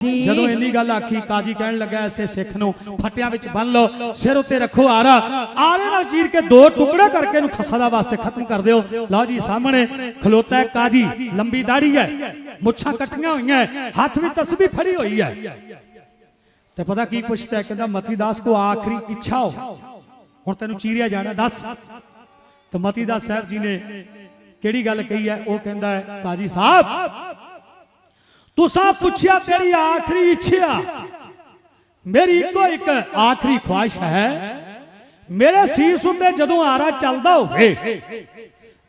ਜਦੋਂ ਇੰਨੀ ਗੱਲ ਆਖੀ, ਕਾਜੀ ਕਹਿਣ ਲੱਗਾ, ਐਸੇ ਸਿੱਖ ਨੂੰ ਫੱਟਿਆਂ ਵਿੱਚ ਬੰਨ ਲਓ, ਸਿਰ ਉੱਤੇ ਰੱਖੋ ਆਰਾ। ਆਰੇ ਨਾਲ ਚੀਰ ਕੇ ਦੋ ਟੁਕੜੇ ਕਰਕੇ ਇਹਨੂੰ ਖਸਦਾ ਵਾਸਤੇ ਖਤਮ ਕਰ ਦਿਓ। ਲਓ ਜੀ, ਸਾਹਮਣੇ ਖਲੋਤਾ ਹੈ ਕਾਜੀ, ਲੰਬੀ ਦਾੜੀ ਹੈ, ਮੁੱਛਾਂ ਕੱਟੀਆਂ ਹੋਈਆਂ ਹੱਥ ਵਿੱਚ ਤਸਬੀਹ ਫੜੀ ਹੋਈ ਹੈ। ਤੇ ਪਤਾ ਕੀ ਪੁੱਛਦਾ ਹੈ? ਕਹਿੰਦਾ, ਮਤੀਦਾਸ ਕੋ ਆਖਰੀ ਇੱਛਾ ਹੋ। ਹੁਣ ਤੈਨੂੰ ਚੀਰਿਆ ਜਾਣਾ, ਦੱਸ। ਤੇ ਮਤੀ ਦਾਸ ਸਾਹਿਬ ਜੀ ਨੇ ਕਿਹੜੀ ਗੱਲ ਕਹੀ ਹੈ? ਉਹ ਕਹਿੰਦਾ ਹੈ, ਕਾਜੀ ਸਾਹਿਬ ਤੁਸਾਂ ਪੁੱਛਿਆ ਤੇਰੀ ਆਖਰੀ ਇੱਛਾ ਮੇਰੀ ਇੱਕੋ ਇੱਕ ਆਖਰੀ ਖੁਆਇਸ਼ ਹੈ ਮੇਰੇ ਸੀਸ ਉੱਤੇ ਜਦੋਂ ਆਰਾ ਚੱਲਦਾ ਹੋਵੇ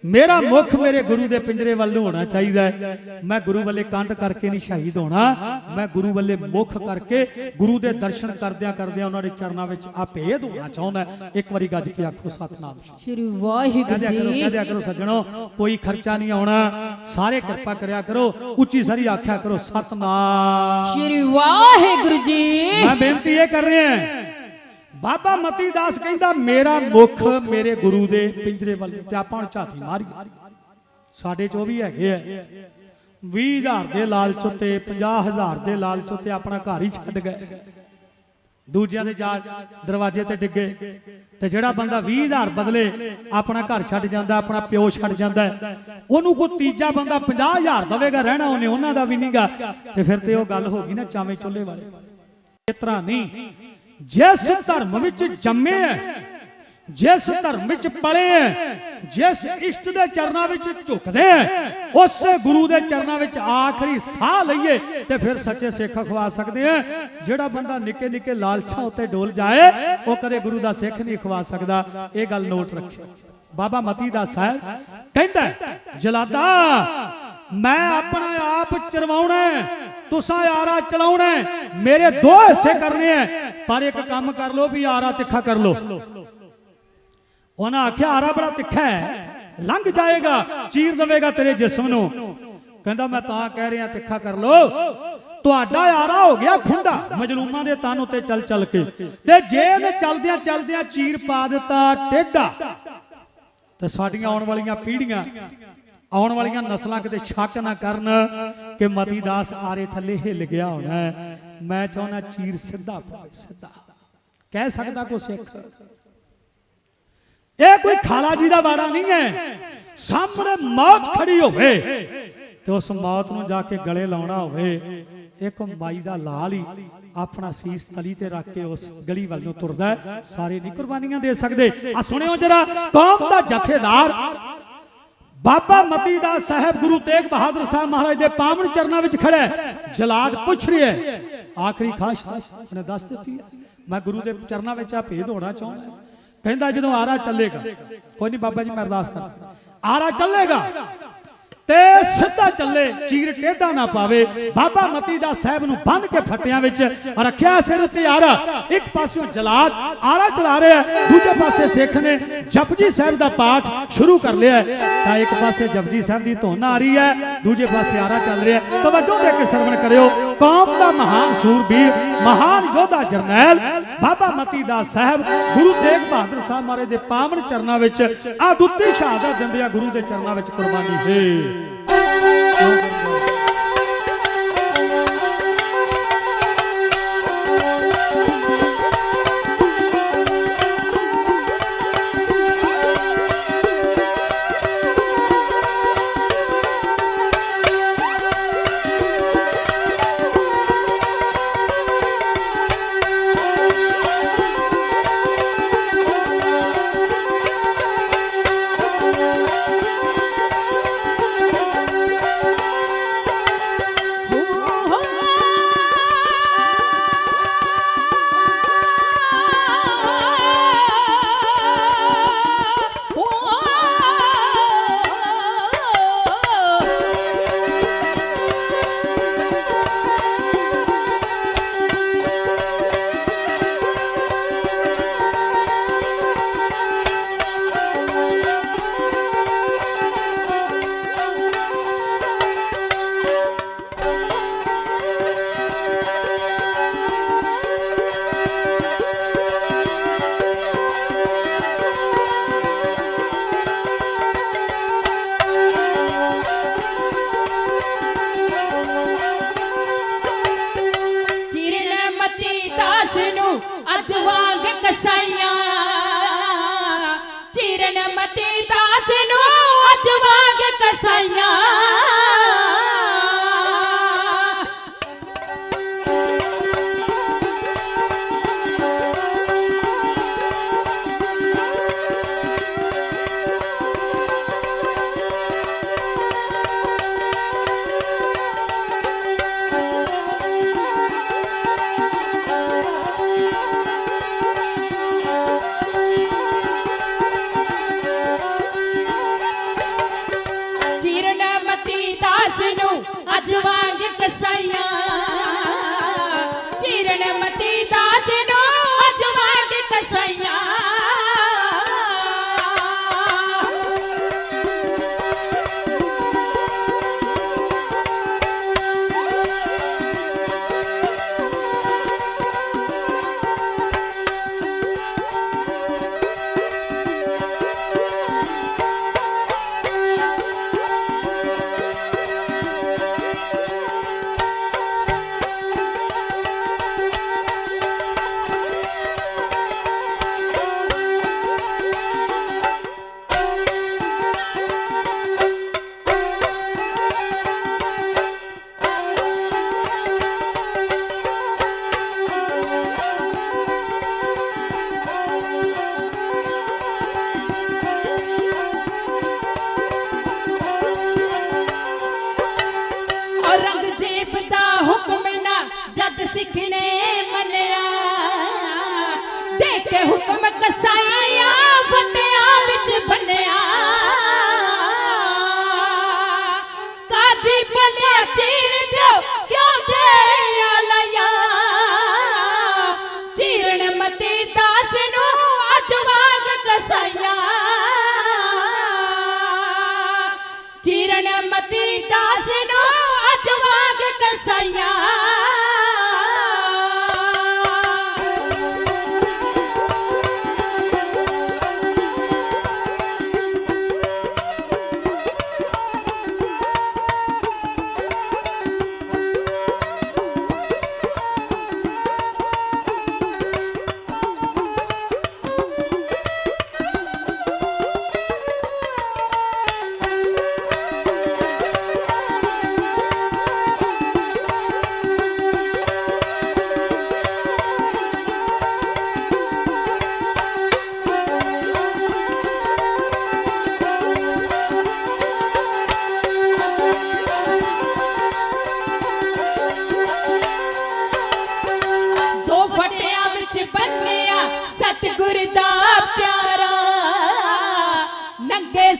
ਮੇਰਾ ਮੁਖ ਮੇਰੇ ਗੁਰੂ ਦੇ ਪਿੰਜਰੇ ਵੱਲ ਨੂੰ ਹੋਣਾ ਚਾਹੀਦਾ ਹੈ। ਮੈਂ ਗੁਰੂ ਵੱਲੇ ਕੰਧ ਕਰਕੇ ਨਹੀਂ ਸ਼ਹੀਦ ਹੋਣਾ। ਮੈਂ ਗੁਰੂ ਵੱਲੇ ਮੁਖ ਕਰਕੇ ਗੁਰੂ ਦੇ ਦਰਸ਼ਨ ਕਰਦਿਆਂ ਕਰਦਿਆਂ ਉਹਨਾਂ ਦੇ ਚਰਨਾਂ ਵਿੱਚ ਆ ਭੇਦ ਹੋਣਾ ਚਾਹੁੰਦਾ ਇੱਕ ਵਾਰੀ ਗੱਜ ਕੇ ਆਖੋ ਸਤਨਾਮ ਸ਼੍ਰੀ ਵਾਹਿਗੁਰੂ ਜੀ। ਕਹਦਿਆ ਕਰੋ ਸੱਜਣੋ ਕੋਈ ਖਰਚਾ ਨਹੀਂ ਆਉਣਾ। ਸਾਰੇ ਕਿਰਪਾ ਕਰਿਆ ਕਰੋ। ਉੱਚੀ ਸਾਰੀ ਆਖਿਆ ਕਰੋ ਸਤਨਾਮ। ਸ਼੍ਰੀ ਵਾਹਿਗੁਰੂ ਜੀ। ਮੈਂ ਬੇਨਤੀ ਇਹ ਕਰ ਰਿਹਾ ਬਾਬਾ ਮਤੀ ਦਾਸ ਕਹਿੰਦਾ, ਮੇਰਾ ਮੁਖ ਮੇਰੇ ਗੁਰੂ ਦੇ ਪਿੰਜਰੇ ਵੱਲ ਤੇ ਆਪਾਂ ਹੁਣ ਝਾਤੀ ਮਾਰੀ। ਸਾਡੇ ਚੋਂ ਵੀ ਹੈਗੇ ਆ। 20000 ਦੇ ਲਾਲਚ ਉੱਤੇ 50000 ਦੇ ਲਾਲਚ ਉੱਤੇ ਆਪਣਾ ਘਰ ਹੀ ਛੱਡ ਗਏ। ਦੂਜਿਆਂ ਦੇ ਜਾ ਦਰਵਾਜ਼ੇ ਤੇ ਡਿੱਗੇ। ਤੇ ਜਿਹੜਾ ਬੰਦਾ 20000 ਬਦਲੇ ਆਪਣਾ ਘਰ ਛੱਡ ਜਾਂਦਾ, ਆਪਣਾ ਪਿਓ ਛੱਡ ਜਾਂਦਾ, ਉਹਨੂੰ ਕੋਈ ਤੀਜਾ ਬੰਦਾ 50000 ਦੇਵੇਗਾ, ਰਹਿਣਾ ਉਹਨੇ, ਉਹਨਾਂ ਦਾ ਵੀ ਨਹੀਂਗਾ ਤੇ ਫਿਰ ਤੇ ਉਹ ਗੱਲ ਹੋ ਗਈ ਨਾ ਚਾਵੇਂ ਚੁੱਲੇ ਵਾਲੇ ਇਸ ਤਰ੍ਹਾਂ ਨਹੀਂ। ਜਿਸ ਧਰਮ ਵਿੱਚ ਜੰਮੇ ਹੈ ਜਿਸ ਧਰਮ ਵਿੱਚ ਪਲੇ ਹੈ ਜਿਸ ਇਸ਼ਟ ਦੇ ਚਰਨਾਂ ਵਿੱਚ ਝੁਕਦੇ ਉਸ ਗੁਰੂ ਦੇ ਚਰਨਾਂ ਵਿੱਚ ਆਖਰੀ ਸਾਹ ਲਈਏ ਤੇ ਫਿਰ ਸੱਚੇ ਸਿੱਖ ਖਵਾ ਸਕਦੇ ਆ ਜਿਹੜਾ ਬੰਦਾ ਨਿੱਕੇ ਨਿੱਕੇ ਲਾਲਚਾਂ ਉੱਤੇ ਡੋਲ ਜਾਏ ਉਹ ਕਦੇ ਗੁਰੂ ਦਾ ਸਿੱਖ ਨਹੀਂ ਖਵਾ ਸਕਦਾ। ਇਹ ਗੱਲ ਨੋਟ ਰੱਖਿਓ। ਬਾਬਾ ਮਤੀ ਦਾ ਸਾਹਿਬ ਕਹਿੰਦਾ ਜਲਾਦਾ ਮੈਂ ਆਪਣਾ ਆਪ ਚਰਵਾਉਣਾ ਹੈ, ਤੁਸਾਂ ਆਰਾ ਚਲਾਉਣਾ ਮੇਰੇ ਦੋ ਹਿੱਸੇ ਕਰਨੇ ਆ ਪਰ ਇੱਕ ਕੰਮ ਕਰ ਲੋ ਵੀ ਆਰਾ ਤਿੱਖਾ ਕਰ ਲੋ ਉਹਨਾਂ ਆਖਿਆ, ਆਰਾ ਬੜਾ ਤਿੱਖਾ ਹੈ, ਲੰਘ ਜਾਏਗਾ, ਚੀਰ ਦੇਵੇਗਾ ਤੇਰੇ ਜਿਸਮ ਨੂੰ। ਕਹਿੰਦਾ, ਮੈਂ ਤਾਂ ਕਹਿ ਰਿਹਾ, ਤਿੱਖਾ ਕਰ ਲੋ ਤੁਹਾਡਾ ਆਰਾ ਹੋ ਗਿਆ ਖੁੰਡਾ, ਮਜਲੂਮਾਂ ਦੇ ਤਨ ਉੱਤੇ ਚੱਲ ਚੱਲ ਕੇ। ਤੇ ਜੇ ਇਹਨੇ ਚਲਦਿਆਂ ਚਲਦਿਆਂ ਚੀਰ ਪਾ ਦਿੱਤਾ ਟੇਡਾ ਤੇ ਸਾਡੀਆਂ ਆਉਣ ਵਾਲੀਆਂ ਪੀੜ੍ਹੀਆਂ, ਆਉਣ ਵਾਲੀਆਂ ਨਸਲਾਂ ਕਿਤੇ ਸ਼ੱਕ ਨਾ ਕਰਨ ਕਿ ਮਤੀ ਦਾਸ ਆਰੇ ਥੱਲੇ ਹਿੱਲ ਗਿਆ ਹੋਣਾ ਮੈਂ ਚਾਹੁੰਦਾ ਚੀਰ ਸਿੱਧਾ ਪਵੇ, ਸਿੱਧਾ। ਕਹਿ ਸਕਦਾ ਕੋ ਸਿੱਖ। ਇਹ ਕੋਈ ਖਾਲਾ ਜੀ ਦਾ ਵਾੜਾ ਨਹੀਂ ਹੈ। ਸਾਹਮਣੇ ਮੌਤ ਖੜੀ ਹੋਵੇ ਤੇ ਉਸ ਮੌਤ ਨੂੰ ਜਾ ਕੇ ਗਲੇ ਲਾਉਣਾ ਹੋਵੇ। ਇੱਕ ਮਾਈ ਦਾ ਲਾਲ ਹੀ ਆਪਣਾ ਸੀਸ ਤਲੀ ਤੇ ਰੱਖ ਕੇ ਉਸ ਗਲੀ ਵੱਲ ਨੂੰ ਤੁਰਦਾ ਸਾਰੇ ਨਹੀਂ ਕੁਰਬਾਨੀਆਂ ਦੇ ਸਕਦੇ। ਆ ਸੁਣਿਓ ਜਰਾ, ਕੌਮ ਦਾ ਜਥੇਦਾਰ ਬਾਬਾ ਮਤੀ ਦਾ ਸਾਹਿਬ ਗੁਰੂ ਤੇਗ ਬਹਾਦਰ ਸਾਹਿਬ ਮਹਾਰਾਜ ਦੇ ਪਾਵਨ ਚਰਨਾਂ ਵਿੱਚ ਖੜਾ ਜਲਾਦ ਪੁੱਛ ਰਿਹਾ ਹੈ। ਆਖਰੀ ਖਾਸ਼ ਦੱਸ ਦੱਸ ਦਿੱਤੀ ਮੈਂ ਗੁਰੂ ਦੇ ਚਰਨਾਂ ਵਿੱਚ ਆ ਭੇਦ ਹੋਣਾ ਚਾਹੁੰਦਾ। ਕਹਿੰਦਾ ਜਦੋਂ ਆਰਾ ਚੱਲੇਗਾ। ਕੋਈ ਨਹੀਂ ਬਾਬਾ ਜੀ, ਮੈਂ ਅਰਦਾਸ ਕਰਦਾ। ਆਰਾ ਚੱਲੇਗਾ। ਤੇ ਸਿੱਧਾ ਚੱਲੇ, ਚੀਰ ਟੇਢਾ ਨਾ ਪਾਵੇ। ਬਾਬਾ ਮਤੀ ਦਾ ਸਾਹਿਬ ਨੂੰ ਬੰਨ ਕੇ ਫੱਟਿਆਂ ਵਿੱਚ ਰੱਖਿਆ ਸਿਰ ਉੱਤੇ ਆਰਾ। ਇੱਕ ਪਾਸਿਓਂ ਜਲਾਦ, ਆਰਾ ਚਲਾ ਰਿਹਾ ਦੂਜੇ ਪਾਸੇ ਸਿੱਖ ਨੇ ਜਪਜੀ ਸਾਹਿਬ ਦਾ ਪਾਠ ਸ਼ੁਰੂ ਕਰ ਲਿਆ ਤਾਂ ਇੱਕ ਪਾਸੇ ਜਪਜੀ ਸਾਹਿਬ ਦੀ ਧੁਨ ਆ ਰਹੀ ਹੈ, ਦੂਜੇ ਪਾਸੇ ਆਰਾ ਚੱਲ ਰਿਹਾ ਤਵੱਜੋ ਦੇ ਕੇ ਸਰਵਣ ਕਰਿਓ। ਕੌਮ ਦਾ ਮਹਾਨ ਸੂਰਬੀਰ, ਮਹਾਨ ਯੋਧਾ ਜਰਨੈਲ ਬਾਬਾ ਮਤੀ ਦਾਸ ਸਾਹਿਬ ਗੁਰੂ ਤੇਗ ਬਹਾਦਰ ਸਾਹਿਬ ਮਹਾਰਾਜ ਦੇ ਪਾਵਨ ਚਰਨਾਂ ਵਿੱਚ ਆ ਦੁੱਤੀ ਸ਼ਹਾਦਤ ਦਿੰਦੇ ਆ ਗੁਰੂ ਦੇ ਚਰਨਾਂ ਵਿੱਚ ਕੁਰਬਾਨੀ, ਹੈ। ಅಜ್ಜುವ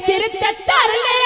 സിരത്തെത്താറില്ലയ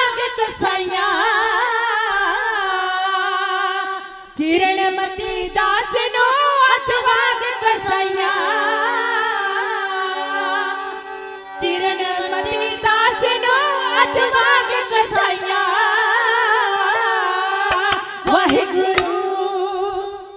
这次